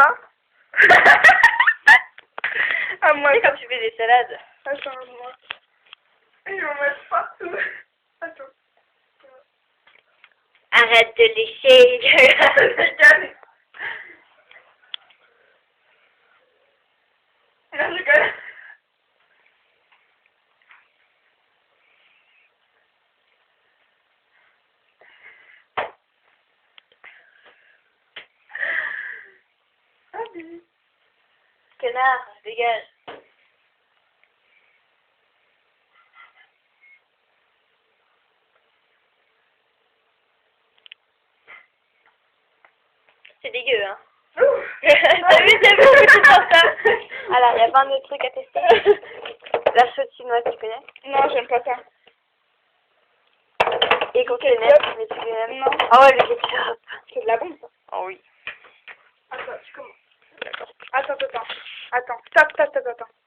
quoi À moi. C'est comme tu fais des salades. Attends, moi. Ils vont mettre partout. Attends. Arrête de lécher. Regarde. Non, je Connard, dégage. C'est dégueu, hein. T'as vu, t'as vu, c'est pour ça. Alors, il y a plein de trucs à tester. La chaude chinoise, tu connais? Non, j'aime pas ça. Et coquillonnette, mais tu connais Non. Ah ouais, le ketchup. C'est de la bombe, ça. Oh oui. Attends, tu commences. Attends, attends. Attends. Stop, stop, stop, attends.